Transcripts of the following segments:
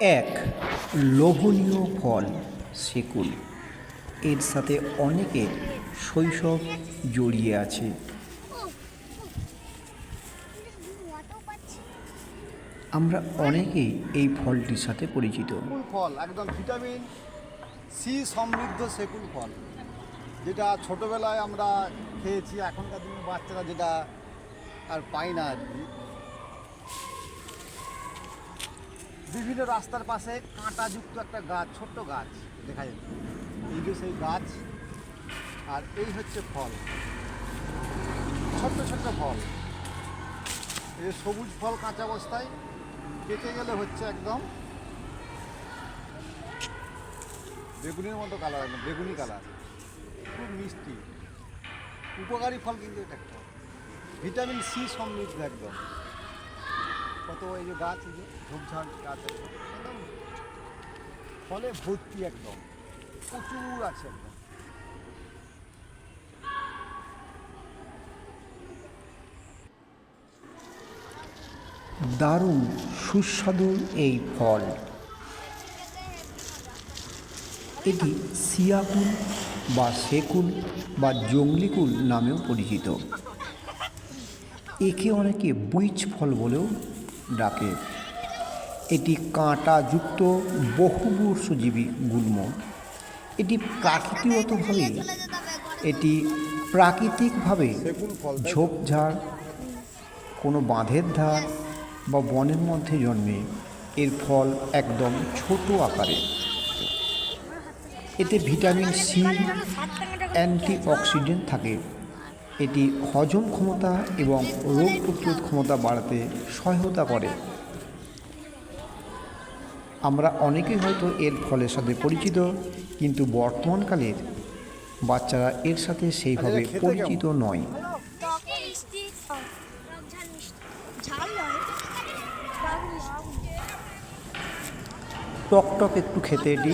এক লোভনীয় ফল, সেকুল। এর সাথে অনেকের শৈশব জড়িয়ে আছে। আমরা অনেকেই এই ফলটির সাথে পরিচিত। ফল, একদম ভিটামিন সি সমৃদ্ধ সেকুল ফল, যেটা ছোটোবেলায় আমরা খেয়েছি। এখনকার দিনের বাচ্চারা যেটা আর পাই না আর কি। বিভিন্ন রাস্তার পাশে কাঁটাযুক্ত একটা গাছ, ছোট্ট গাছ দেখা যাচ্ছে এই যে সেই গাছ, আর এই হচ্ছে ফল। ছোট্ট ছোট্ট ফল। এই সবুজ ফল কাঁচা অবস্থায়, কেটে গেলে হচ্ছে একদম বেগুনের মতো কালার একদম বেগুনি কালার খুব মিষ্টি। উপকারী ফল কিন্তু এটা একটা। ভিটামিন সি সমৃদ্ধ একদম। কত এই যে গাছ যে ঝোপঝাড় গাছ একদম ফলে ভর্তি একদম। প্রচুর আছে একদম। দারুণ, সুস্বাদু এই ফল। এটি সিয়াকুল বা সেকুল বা জংলিকুল নামেও পরিচিত। একে অনেকে বুইচ ফল বলেও ডাকে। এটি কাঁটাযুক্ত বহুবর্ষজীবী গুল্ম। এটি প্রাকৃতিগতভাবে এটি প্রাকৃতিকভাবে? ঝোপঝাড়, কোনো বাঁধের ধার বা বনের মধ্যে জন্মে। এর ফল একদম ছোট আকারে। এতে ভিটামিন সি, অ্যান্টিঅক্সিডেন্ট থাকে। এটি হজম ক্ষমতা এবং রোগ প্রতিরোধ ক্ষমতা বাড়াতে সহায়তা করে। আমরা অনেকেই হয়তো এর ফলের সাথে পরিচিত কিন্তু বর্তমানকালের বাচ্চারা এর সাথে সেইভাবে আচ্ছা, পরিচিত নয়। টক টক একটু খেতে এটি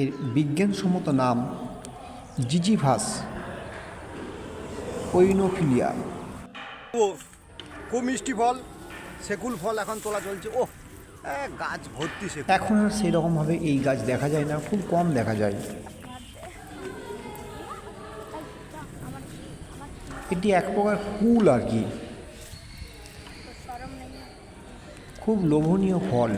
এর বিজ্ঞানসম্মত নাম জিজিভাস ওইনোফিলিয়া ও খুব মিষ্টি ফল সেকুল ফল এখন তোলা চলছে। ও গাছ ভর্তি সে এখন আর সেরকমভাবে এই গাছ দেখা যায় না খুব কম দেখা যায়। এটি এক প্রকার ফুল আর কি। খুব লোভনীয় ফল।